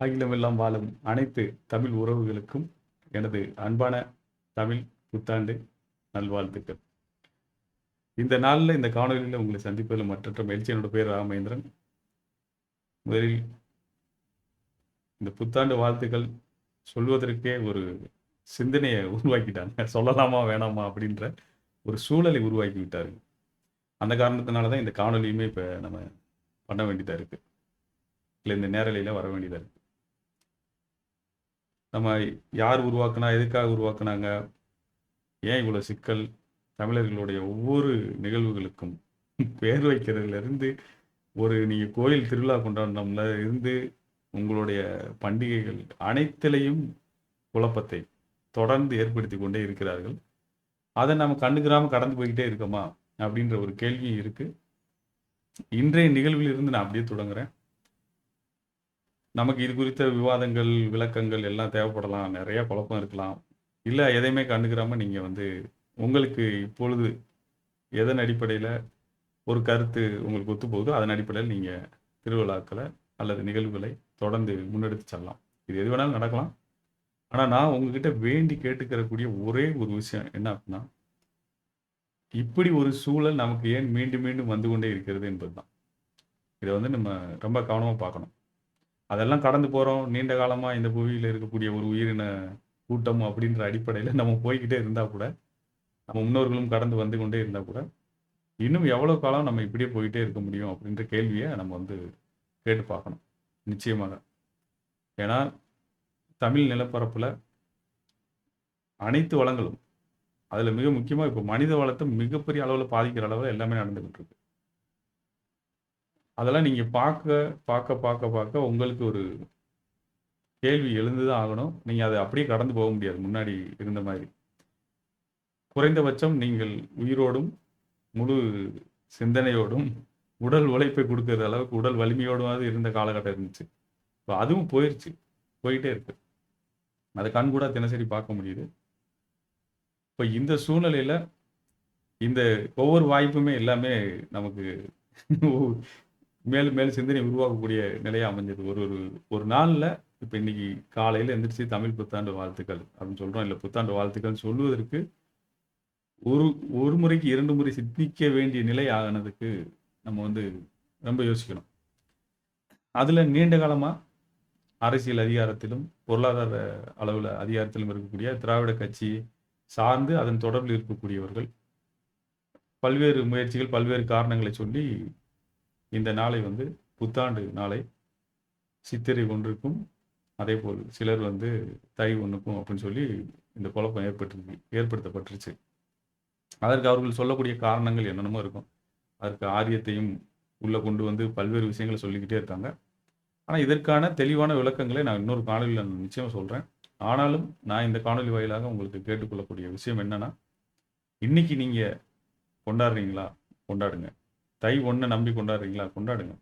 அகிலமெல்லாம் வாழும் அனைத்து தமிழ் உறவுகளுக்கும் எனது அன்பான தமிழ் புத்தாண்டு நல்வாழ்த்துக்கள். இந்த நாளில் இந்த காணொலியில் உங்களை சந்திப்பதில் மற்ற மகிழ்ச்சியனோட பேர் ராமேந்திரன். முதலில் இந்த புத்தாண்டு வாழ்த்துக்கள் சொல்வதற்கே ஒரு சிந்தனையை உருவாக்கிட்டாங்க. சொல்லலாமா வேணாமா அப்படின்ற ஒரு சூழலை உருவாக்கி விட்டார்கள். அந்த காரணத்தினால தான் இந்த காணொலியுமே இப்போ நம்ம பண்ண வேண்டியதாக இருக்குது இல்லை இந்த நேரலையில் வர வேண்டியதாக இருக்குது நம்ம யார் உருவாக்குனா எதுக்காக உருவாக்குனாங்க? ஏன் இவ்வளோ சிக்கல்? தமிழர்களுடைய ஒவ்வொரு நிகழ்வுகளுக்கும் பேர் வைக்கிறதுலேருந்து ஒரு நீங்கள் கோயில் திருவிழா கொண்டாடினோம்ல இருந்து உங்களுடைய பண்டிகைகள் அனைத்திலையும் குழப்பத்தை தொடர்ந்து ஏற்படுத்தி கொண்டே இருக்கிறார்கள். அதை நம்ம கண்ணுக்கிறாம கடந்து போய்கிட்டே இருக்கோமா? அப்படின்ற ஒரு கேள்வியும் இருக்குது இன்றைய நிகழ்வில் இருந்து நான் அப்படியே தொடங்குறேன். நமக்கு இது குறித்த விவாதங்கள் விளக்கங்கள் எல்லாம் தேவைப்படலாம். நிறைய குழப்பம் இருக்கலாம். இல்லை எதையுமே கண்டுக்கிறாம நீங்கள் வந்து உங்களுக்கு இப்பொழுது எதன் அடிப்படையில் ஒரு கருத்து உங்களுக்கு ஒத்து போகுதோ அதன் அடிப்படையில் நீங்கள் திருவிழாக்களை அல்லது நிகழ்வுகளை தொடர்ந்து முன்னெடுத்து செல்லலாம். இது எது வேணாலும் நடக்கலாம். ஆனால் நான் உங்ககிட்ட வேண்டி கேட்டுக்கிறக்கூடிய ஒரே ஒரு விஷயம் என்ன அப்படின்னா இப்படி ஒரு சூழல் நமக்கு ஏன் மீண்டும் மீண்டும் வந்து கொண்டே இருக்கிறது என்பது தான் இதை வந்து நம்ம ரொம்ப கவனமாக பார்க்கணும். அதெல்லாம் கடந்து போகிறோம் நீண்ட காலமாக இந்த புவியில் இருக்கக்கூடிய ஒரு உயிரின கூட்டம் அப்படின்ற அடிப்படையில் நம்ம போய்கிட்டே இருந்தால் கூட நம்ம முன்னோர்களும் கடந்து வந்து கொண்டே இருந்தால் கூட இன்னும் எவ்வளோ காலம் நம்ம இப்படியே போயிட்டே இருக்க முடியும் அப்படின்ற கேள்வியை நம்ம வந்து கேட்டு பார்க்கணும். நிச்சயமாக. ஏன்னா தமிழ் நிலப்பரப்பில் அனைத்து வளங்களும் அதில் மிக முக்கியமாக இப்போ மனித வளத்தை மிகப்பெரிய அளவில் பாதிக்கிற அளவில் எல்லாமே நடந்துகிட்டு இருக்கு. அதெல்லாம் நீங்கள் பார்க்க பார்க்க பார்க்க பார்க்க உங்களுக்கு ஒரு கேள்வி எழுந்துதான் ஆகணும். நீங்கள் அதை அப்படியே கடந்து போக முடியாது. முன்னாடி இருந்த மாதிரி. குறைந்தபட்சம் நீங்கள் உயிரோடும் முழு சிந்தனையோடும் உடல் உழைப்பை கொடுக்கற அளவுக்கு உடல் வலிமையோடுமாவது இருந்த காலகட்டம் இருந்துச்சு. இப்போ அதுவும் போயிடுச்சு போயிட்டே இருக்கு. அதை கண் கூட தினசரி பார்க்க முடியுது. இப்போ இந்த சூழ்நிலையில இந்த ஒவ்வொரு வாய்ப்புமே எல்லாமே நமக்கு மேலும் மேலும் சிந்தனை உருவாக்கக்கூடிய நிலையை அமைஞ்சது. ஒரு ஒரு ஒரு நாளில் இப்போ இன்னைக்கு காலையில் எந்திரிச்சு தமிழ் புத்தாண்டு வாழ்த்துக்கள் அப்படின்னு சொல்கிறோம் இல்லை புத்தாண்டு வாழ்த்துக்கள் சொல்வதற்கு ஒரு ஒரு முறைக்கு இரண்டு முறை சிந்திக்க வேண்டிய நிலை ஆகினதுக்கு நம்ம வந்து ரொம்ப யோசிக்கணும். அதில் நீண்ட காலமாக அரசியல் அதிகாரத்திலும் பொருளாதார அளவில் அதிகாரத்திலும் இருக்கக்கூடிய திராவிட கட்சி சார்ந்து அதன் தொடர்பில் இருக்கக்கூடியவர்கள் பல்வேறு முயற்சிகள் பல்வேறு காரணங்களை சொல்லி இந்த நாளை வந்து புத்தாண்டு நாளை சித்திரை ஒன்றுக்கும் அதே போல் சிலர் வந்து தை ஒன்றுக்கும் அப்படின்னு சொல்லி இந்த குழப்பம் ஏற்பட்டு ஏற்படுத்தப்பட்டுருச்சு. அதற்கு அவர்கள் சொல்லக்கூடிய காரணங்கள் என்னென்னமோ இருக்கும். அதற்கு ஆரியத்தையும் உள்ளே கொண்டு வந்து பல்வேறு விஷயங்களை சொல்லிக்கிட்டே இருக்காங்க. ஆனால் இதற்கான தெளிவான விளக்கங்களை நான் இன்னொரு காணொலியில் நிச்சயம் சொல்கிறேன் ஆனாலும் நான் இந்த காணொலி வாயிலாக உங்களுக்கு கேட்டுக்கொள்ளக்கூடிய விஷயம் என்னன்னா இன்னைக்கு நீங்கள் கொண்டாடுறீங்களா? கொண்டாடுங்க. தை ஒன்றை நம்பி கொண்டாடுறீங்களா? கொண்டாடுங்க.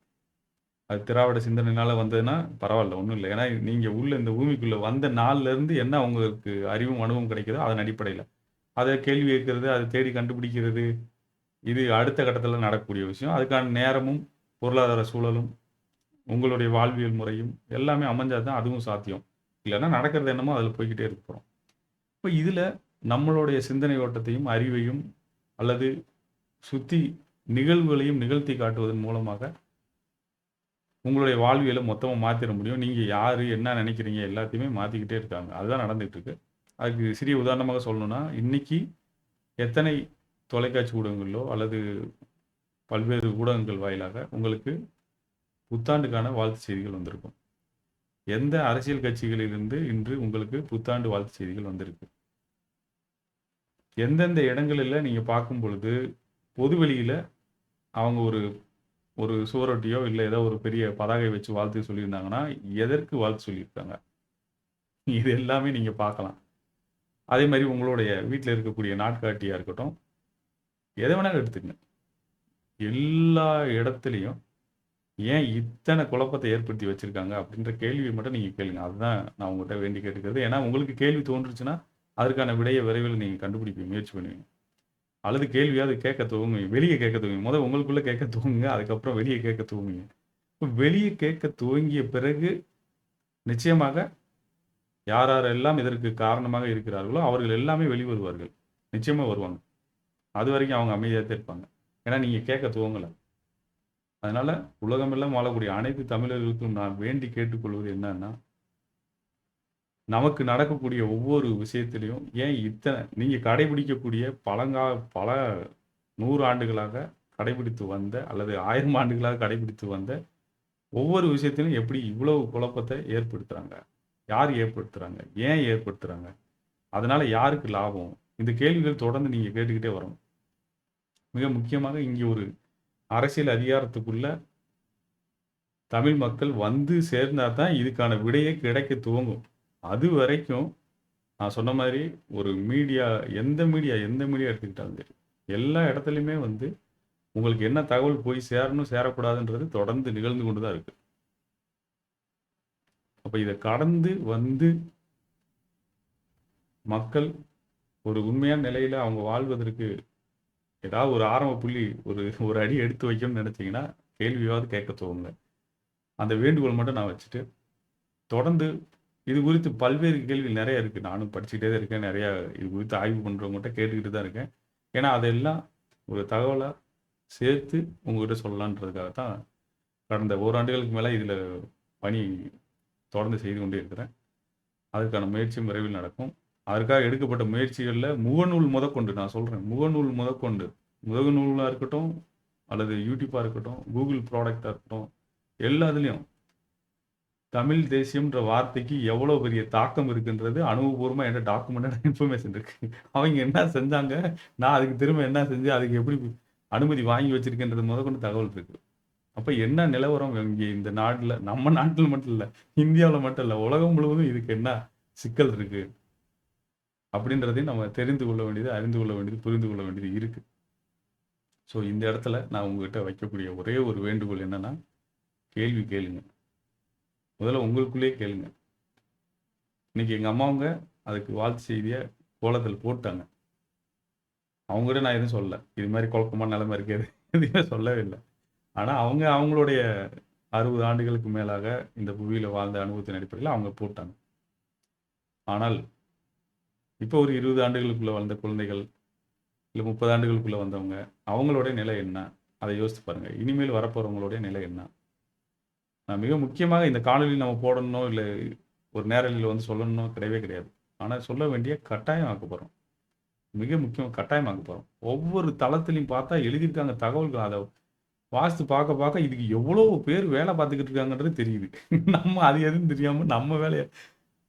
அது திராவிட சிந்தனைனால வந்ததுன்னா பரவாயில்ல ஒன்றும் இல்லை. ஏன்னா நீங்கள் உள்ள இந்த பூமிக்குள்ளே வந்த நாள்லேருந்து என்ன உங்களுக்கு அறிவும் அனுபவம் கிடைக்குதோ அதன் அடிப்படையில். அதை கேள்வி கேட்கறது அதை தேடி கண்டுபிடிக்கிறது இது அடுத்த கட்டத்தில் நடக்கக்கூடிய விஷயம். அதுக்கான நேரமும் பொருளாதார சூழலும் உங்களுடைய வாழ்வியல் முறையும் எல்லாமே அமைஞ்சால் தான் அதுவும் சாத்தியம். இல்லைன்னா நடக்கிறது என்னமோ அதில் போய்கிட்டே இருக்க போகிறோம் இப்போ இதில் நம்மளுடைய சிந்தனை ஓட்டத்தையும் அறிவையும் அல்லது சுற்றி நிகழ்வுகளையும் நிகழ்த்தி காட்டுவதன் மூலமாக உங்களுடைய வாழ்வியலை மொத்தமாக மாற்றிட முடியும். நீங்கள் யார் என்ன நினைக்கிறீங்க எல்லாத்தையுமே மாற்றிக்கிட்டே இருக்காங்க. அதுதான் நடந்துகிட்ருக்கு அதுக்கு சிறிய உதாரணமாக சொல்லணும்னா இன்னைக்கு எத்தனை தொலைக்காட்சி ஊடகங்களோ அல்லது பல்வேறு ஊடகங்கள் வாயிலாக உங்களுக்கு புத்தாண்டுக்கான வாழ்த்து செய்திகள் வந்திருக்கும். எந்த அரசியல் கட்சிகளிலிருந்து இன்று உங்களுக்கு புத்தாண்டு வாழ்த்து செய்திகள் வந்திருக்கு? எந்தெந்த இடங்களில் நீங்கள் பார்க்கும் பொழுது பொதுவெளியில் அவங்க ஒரு ஒரு சுவரொட்டியோ இல்லை ஏதோ ஒரு பெரிய பதாகை வச்சு வாழ்த்து சொல்லியிருந்தாங்கன்னா எதற்கு வாழ்த்து சொல்லியிருக்காங்க? இது எல்லாமே நீங்கள் பார்க்கலாம். அதே மாதிரி உங்களுடைய வீட்டில் இருக்கக்கூடிய நாட்காட்டியாக இருக்கட்டும் எதை வேணாலும் எடுத்துக்கங்க. எல்லா இடத்துலையும் ஏன் இத்தனை குழப்பத்தை ஏற்படுத்தி வச்சுருக்காங்க அப்படின்ற கேள்வியை மட்டும் நீங்கள் கேளுங்க. அதுதான் நான் உங்கள்கிட்ட வேண்டி கேட்டுக்கிறது. ஏன்னா உங்களுக்கு கேள்வி தோன்றுச்சுன்னா அதற்கான விடையை விரைவில் நீங்கள் கண்டுபிடிக்க முயற்சி பண்ணுவீங்க. அல்லது கேள்வியாவது கேட்க துவங்குவீங்க. வெளியே கேட்க துவங்குங்க முதல் உங்களுக்குள்ளே கேட்க துவங்குங்க. அதுக்கப்புறம் வெளியே கேட்க துவங்குங்க இப்போ வெளியே கேட்க துவங்கிய பிறகு நிச்சயமாக யார் யாரெல்லாம் இதற்கு காரணமாக இருக்கிறார்களோ அவர்கள் எல்லாமே வெளிவருவார்கள். நிச்சயமாக வருவாங்க. அது வரைக்கும் அவங்க அமைதியாக தான் இருப்பாங்க. ஏன்னா நீங்கள் கேட்க துவங்கலை. அதனால் உலகமெல்லாம் வாழக்கூடிய அனைத்து தமிழர்களுக்கும் நான் வேண்டி கேட்டுக்கொள்வது என்னன்னா நமக்கு நடக்கக்கூடிய ஒவ்வொரு விஷயத்திலையும் ஏன் இத்தனை நீங்கள் கடைபிடிக்கக்கூடிய பழங்கா பல நூறு ஆண்டுகளாக கடைபிடித்து வந்த அல்லது ஆயிரம் ஆண்டுகளாக கடைபிடித்து வந்த ஒவ்வொரு விஷயத்திலும் எப்படி இவ்வளவு குழப்பத்தை ஏற்படுத்துகிறாங்க யார் ஏற்படுத்துகிறாங்க ஏன் ஏற்படுத்துகிறாங்க அதனால் யாருக்கு லாபம்? இந்த கேள்விகள் தொடர்ந்து நீங்கள் கேட்டுக்கிட்டே வரும் மிக முக்கியமாக இங்கே ஒரு அரசியல் அதிகாரத்துக்குள்ள தமிழ் மக்கள் வந்து சேர்ந்தால் தான் இதுக்கான விடையே கிடைக்க துவங்கும். அது வரைக்கும் நான் சொன்ன மாதிரி ஒரு மீடியா எந்த மீடியா எந்த மீடியா எடுத்துக்கிட்டாலும் சரி எல்லா இடத்துலையுமே வந்து உங்களுக்கு என்ன தகவல் போய் சேரணும் சேரக்கூடாதுன்றது தொடர்ந்து நிகழ்ந்து கொண்டு தான் இருக்கு. அப்போ இதை கடந்து வந்து மக்கள் ஒரு உண்மையான நிலையில் அவங்க வாழ்வதற்கு ஏதாவது ஒரு ஆரம்ப புள்ளி ஒரு ஒரு அடி எடுத்து வைக்கணும்னு நினச்சிங்கன்னா கேள்வியாவது கேட்க தோணுங்க. அந்த வேண்டுகோள் மட்டும் நான் வச்சுட்டு தொடர்ந்து இது குறித்து பல்வேறு கேள்விகள் நிறைய இருக்குது நானும் படிச்சுக்கிட்டே தான் இருக்கேன். நிறையா இது குறித்து ஆய்வு பண்ணுறவங்ககிட்ட கேட்டுக்கிட்டு தான் இருக்கேன். ஏன்னா அதெல்லாம் ஒரு தகவலாக சேர்த்து உங்ககிட்ட சொல்லலான்றதுக்காக தான் கடந்த ஓராண்டுகளுக்கு மேலே இதில் பணி தொடர்ந்து செய்து கொண்டே இருக்கிறேன். அதுக்கான முயற்சியும் விரைவில் நடக்கும். அதற்காக எடுக்கப்பட்ட முயற்சிகளில் முகநூல் முதற்கொண்டு நான் சொல்கிறேன் முகநூல் முதற்கொண்டு முகநூலாக இருக்கட்டும் அல்லது யூடியூப்பாக இருக்கட்டும் கூகுள் ப்ராடக்டாக இருக்கட்டும் எல்லாத்துலேயும் தமிழ் தேசியம்ன்ற வார்த்தைக்கு எவ்வளோ பெரிய தாக்கம் இருக்குன்றது அனுபவபூர்வமாக என்ன டாக்குமெண்ட் இன்ஃபர்மேஷன் இருக்கு. அவங்க என்ன செஞ்சாங்க? நான் அதுக்கு திரும்ப என்ன செஞ்சு அதுக்கு எப்படி அனுமதி வாங்கி வச்சிருக்கேன்றது முதற்கொண்டு தகவல் இருக்கு. அப்போ என்ன நிலவரம் இங்கே இந்த நாட்டில்? நம்ம நாட்டில் மட்டும் இல்லை இந்தியாவில் மட்டும் இல்லை உலகம் முழுவதும் இதுக்கு என்ன சிக்கல் இருக்கு? அப்படின்றதையும் நம்ம தெரிந்து கொள்ள வேண்டியது அறிந்து கொள்ள வேண்டியது புரிந்து கொள்ள வேண்டியது இருக்கு. ஸோ இந்த இடத்துல நான் உங்ககிட்ட வைக்கக்கூடிய ஒரே ஒரு வேண்டுகோள் என்னன்னா கேள்வி கேளுங்க. முதல்ல உங்களுக்குள்ளேயே கேளுங்க. இன்னைக்கு எங்கள் அம்மாவுங்க அதுக்கு வாழ்த்து செய்தியை கோலத்தில் போட்டாங்க. அவங்ககிட்ட நான் எதுவும் சொல்லலை. இது மாதிரி குழப்பமான நிலைமை இருக்காது எதுவுமே சொல்லவே இல்லை. ஆனால் அவங்க அவங்களுடைய அறுபது ஆண்டுகளுக்கு மேலாக இந்த புவியில் வாழ்ந்த அனுபவத்தின் அடிப்படையில் அவங்க போட்டாங்க. ஆனால் இப்போ ஒரு இருபது ஆண்டுகளுக்குள்ளே வளர்ந்த குழந்தைகள் இல்லை முப்பது ஆண்டுகளுக்குள்ளே வந்தவங்க அவங்களுடைய நிலை என்ன? அதை யோசித்து பாருங்கள் இனிமேல் வரப்போறவங்களுடைய நிலை என்ன? மிக முக்கியமாக இந்த காணொலியில் நம்ம போடணும் இல்லை ஒரு நேரலில் வந்து சொல்லணும் கிடையவே கிடையாது. ஆனால் சொல்ல வேண்டிய கட்டாயம் ஆக்க போகிறோம் மிக முக்கியம் கட்டாயமாக்க போகிறோம் ஒவ்வொரு தளத்திலையும் பார்த்தா எழுதியிருக்காங்க தகவல்கள். அதை வாஸ்து பார்க்க பார்க்க இதுக்கு எவ்வளோ பேர் வேலை பார்த்துக்கிட்டு இருக்காங்கன்றது தெரியுது. நம்ம அது எதுவும் தெரியாமல் நம்ம வேலையை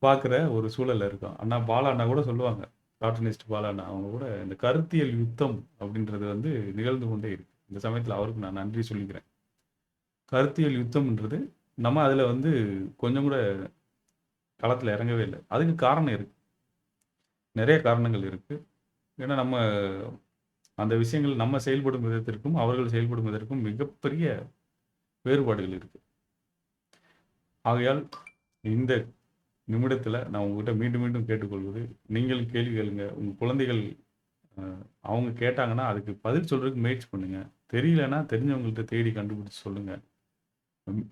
பார்க்குற ஒரு சூழலில் இருக்கோம். அண்ணா பாலா அண்ணா கூட சொல்லுவாங்க. கார்ட்டூனிஸ்ட் பாலா அண்ணா அவங்க கூட இந்த கருத்தியல் யுத்தம் அப்படின்றது வந்து நிகழ்ந்து கொண்டே இருக்கு. இந்த சமயத்தில் அவருக்கு நான் நன்றி சொல்லிக்கிறேன். கருத்தியல் யுத்தம்ன்றது நம்ம அதில் வந்து கொஞ்சம் கூட களத்தில் இறங்கவே இல்லை. அதுக்கு காரணம் இருக்குது நிறைய காரணங்கள் இருக்குது ஏன்னா நம்ம அந்த விஷயங்கள் நம்ம செயல்படும் விதத்திற்கும் அவர்கள் செயல்படும் விதத்திற்கும் மிகப்பெரிய வேறுபாடுகள் இருக்குது ஆகையால் இந்த நிமிடத்தில் நான் உங்ககிட்ட மீண்டும் மீண்டும் கேட்டுக்கொள்வது நீங்கள் கேள்வி கேளுங்க. உங்கள் குழந்தைகள் அவங்க கேட்டாங்கன்னா அதுக்கு பதில் சொல்கிறதுக்கு முயற்சி பண்ணுங்கள் தெரியலன்னா தெரிஞ்சவங்கள்ட்ட தேடி கண்டுபிடிச்சி சொல்லுங்கள்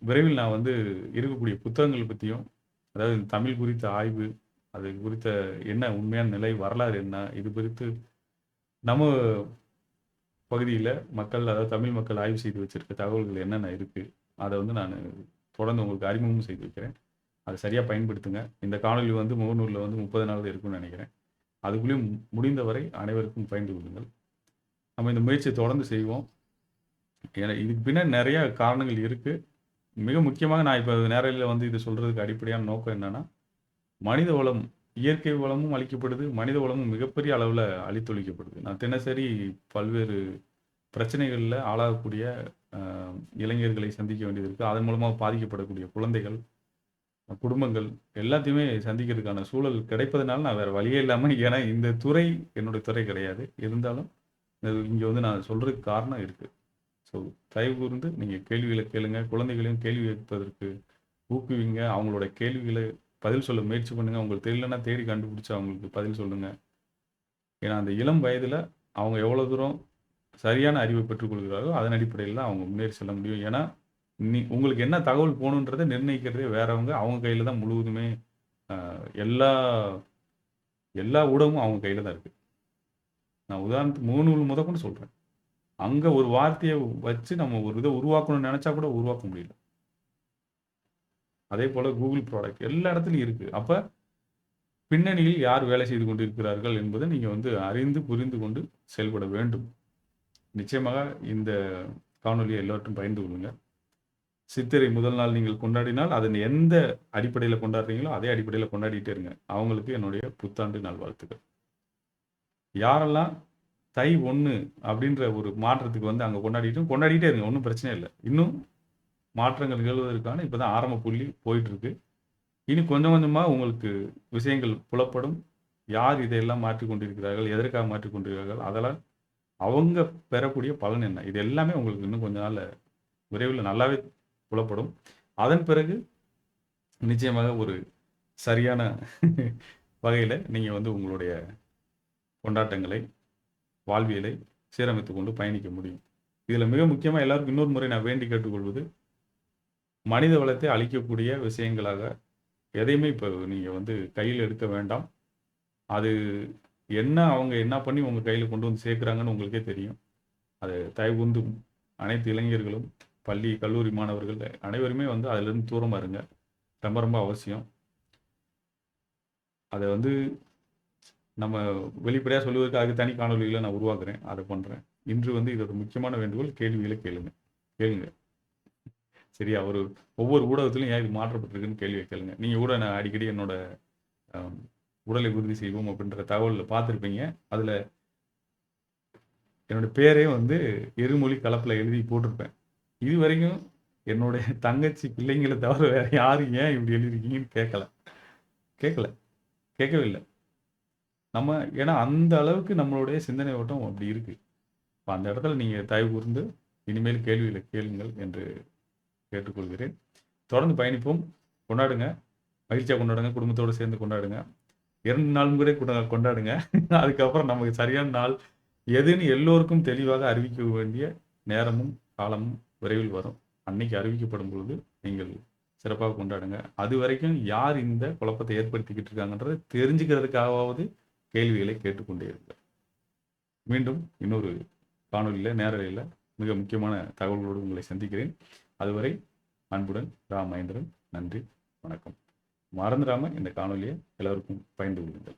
விரைவில் நான் வந்து இருக்கக்கூடிய புத்தகங்கள் பற்றியும் அதாவது தமிழ் குறித்த ஆய்வு அது குறித்த என்ன உண்மையான நிலை வரலாறு என்ன இது குறித்து நம்ம பகுதியில் மக்கள் அதாவது தமிழ் மக்கள் ஆய்வு செய்து வச்சிருக்க தகவல்கள் என்னென்ன இருக்குது அதை வந்து நான் தொடர்ந்து உங்களுக்கு அறிமுகமும் செய்து வைக்கிறேன். அதை சரியாக பயன்படுத்துங்க. இந்த காணொளி வந்து முகநூரில் வந்து முப்பது நாள் இருக்கும்னு நினைக்கிறேன். அதுக்குள்ளேயும் முடிந்தவரை அனைவருக்கும் பயந்து கொள்ளுங்கள். நம்ம இந்த முயற்சியை தொடர்ந்து செய்வோம். ஏன்னா இதுக்கு பின்னாடி நிறைய காரணங்கள் இருக்குது மிக முக்கியமாக நான் இப்போ நேரில் வந்து இது சொல்கிறதுக்கு அடிப்படையான நோக்கம் என்னன்னா மனித வளம் இயற்கை வளமும் அழிக்கப்படுது மனித வளமும் மிகப்பெரிய அளவில் அழித்தொழிக்கப்படுது. நான் தினசரி பல்வேறு பிரச்சனைகளில் ஆளாகக்கூடிய இளைஞர்களை சந்திக்க வேண்டியது இருக்குது அதன் மூலமாக பாதிக்கப்படக்கூடிய குழந்தைகள் குடும்பங்கள் எல்லாத்தையுமே சந்திக்கிறதுக்கான சூழல் கிடைப்பதனால நான் வேறு வழியே இல்லாமல் ஏன்னா இந்த துறை என்னுடைய துறை கிடையாது. இருந்தாலும் இங்கே வந்து நான் சொல்கிறதுக்கு காரணம் இருக்குது ஸோ தயவு கூர்ந்து நீங்கள் கேள்விகளை கேளுங்க. குழந்தைகளையும் கேள்வி கேட்பதற்கு ஊக்குவிங்க. அவங்களோட கேள்விகளை பதில் சொல்ல முயற்சி பண்ணுங்கள் உங்களுக்கு தெரியலன்னா தேடி கண்டுபிடிச்சு அவங்களுக்கு பதில் சொல்லுங்கள் ஏன்னா அந்த இளம் வயதில் அவங்க எவ்வளோ தூரம் சரியான அறிவை பெற்றுக்கொள்கிறார்களோ அதன் அடிப்படையில் தான் அவங்க முன்னேறி செல்ல முடியும். ஏன்னா நீ உங்களுக்கு என்ன தகவல் போகணுன்றதை நிர்ணயிக்கிறதே வேறவங்க. அவங்க கையில் தான் முழுவதுமே எல்லா எல்லா ஊடகமும் அவங்க கையில் தான் இருக்குது நான் உதாரணத்துக்கு முகநூல் முதற்கொண்டு சொல்கிறேன் அங்கே ஒரு வார்த்தையை வச்சு நம்ம ஒரு இதை உருவாக்கணும்னு நினச்சா கூட உருவாக்க முடியல. அதே போல் கூகுள் ப்ராடக்ட் எல்லா இடத்துலையும் இருக்குது அப்போ பின்னணியில் யார் வேலை செய்து கொண்டிருக்கிறார்கள் என்பதை நீங்கள் வந்து அறிந்து புரிந்து கொண்டு செயல்பட வேண்டும். நிச்சயமாக இந்த காணொலியை எல்லார்ட்டும் பயந்து கொள்ளுங்க. சித்திரை முதல் நாள் நீங்கள் கொண்டாடினால் அதன் எந்த அடிப்படையில் கொண்டாடுறீங்களோ அதே அடிப்படையில் கொண்டாடிட்டே இருங்க. அவங்களுக்கு என்னுடைய புத்தாண்டு நல்வாழ்த்துக்கள். யாரெல்லாம் தை ஒன்று அப்படின்ற ஒரு மாற்றத்துக்கு வந்து அங்கே கொண்டாடிட்டு கொண்டாடிட்டே இருங்க ஒன்றும் பிரச்சனை இல்லை. இன்னும் மாற்றங்கள் நிகழ்வதற்கான இப்போ தான் ஆரம்ப புள்ளி போயிட்டுருக்கு. இனி கொஞ்சம் கொஞ்சமாக உங்களுக்கு விஷயங்கள் புலப்படும். யார் இதையெல்லாம் மாற்றி கொண்டிருக்கிறார்கள் எதற்காக மாற்றிக் கொண்டிருக்கிறார்கள் அதெல்லாம் அவங்க பெறக்கூடிய பலன் என்ன? இது எல்லாமே உங்களுக்கு இன்னும் கொஞ்ச நாள் விரைவில் நல்லாவே புலப்படும். அதன் பிறகு நிச்சயமாக ஒரு சரியான வகையில் நீங்கள் வந்து உங்களுடைய கொண்டாட்டங்களை வாழ்வியலை சீரமைத்து கொண்டு பயணிக்க முடியும். இதில் மிக முக்கியமாக எல்லாருக்கும் இன்னொரு முறை நான் வேண்டி கேட்டுக்கொள்வது மனித வளத்தை அழிக்கக்கூடிய விஷயங்களாக எதையுமே இப்போ நீங்கள் வந்து கையில் எடுக்க வேண்டாம். அது என்ன அவங்க என்ன பண்ணி உங்கள் கையில் கொண்டு வந்து சேர்க்குறாங்கன்னு உங்களுக்கே தெரியும். அது தயவுந்து அனைத்து இளைஞர்களும் பள்ளி கல்லூரி மாணவர்கள் அனைவருமே வந்து அதிலிருந்து தூரமாக இருங்க. ரொம்ப ரொம்ப அவசியம். அதை வந்து நம்ம வெளிப்படையாக சொல்வதற்காக தனி காணொலிகளை நான் உருவாக்குறேன். அதை பண்ணுறேன் இன்று வந்து இதோட முக்கியமான வேண்டுகோள் கேள்விகளை கேளுங்க. கேளுங்க. சரியா? ஒரு ஒவ்வொரு ஊடகத்திலும் ஏன் இது மாற்றப்பட்டிருக்குன்னு கேள்வியை கேளுங்க. நீங்கள் கூட நான் அடிக்கடி என்னோட உடலை உறுதி செய்வோம் அப்படின்ற தகவலில் பார்த்துருப்பீங்க. அதில் என்னோட பேரே வந்து எருமொழி கலப்பில் எழுதி போட்டிருப்பேன். இது வரைக்கும் என்னுடைய தங்கச்சி பிள்ளைங்களை தவிர வேற யாரும் ஏன் இப்படி எழுதிருக்கீங்கன்னு கேட்கல. கேட்கல. கேட்கவே இல்லை. நம்ம ஏன்னா அந்த அளவுக்கு நம்மளுடைய சிந்தனை ஓட்டம் அப்படி இருக்கு. இப்போ அந்த இடத்துல நீங்கள் தயவு கூர்ந்து இனிமேல் கேள்விகளை கேளுங்கள் என்று கேட்டுக்கொள்கிறேன். தொடர்ந்து பயணிப்போம். கொண்டாடுங்க. மகிழ்ச்சியாக கொண்டாடுங்க. குடும்பத்தோடு சேர்ந்து கொண்டாடுங்க. இரண்டு நாளும் கூட கொண்டாடுங்க. அதுக்கப்புறம் நமக்கு சரியான நாள் எதுன்னு எல்லோருக்கும் தெளிவாக அறிவிக்க வேண்டிய நேரமும் காலமும் விரைவில் வரும். அன்னைக்கு அறிவிக்கப்படும் பொழுது நீங்கள் சிறப்பாக கொண்டாடுங்க. அது வரைக்கும் யார் இந்த குழப்பத்தை ஏற்படுத்திக்கிட்டு இருக்காங்கன்றதை தெரிஞ்சுக்கிறதுக்காகவாவது கேள்விகளை கேட்டுக்கொண்டே இருங்க மீண்டும் இன்னொரு காணொலியில் நேரலையில் மிக முக்கியமான தகவல்களோடு உங்களை சந்திக்கிறேன். அதுவரை அன்புடன் ராமேந்திரன் நன்றி வணக்கம். மறந்துடாமல் இந்த காணொலியை எல்லாருக்கும் பயந்து கொள்ளுங்கள்.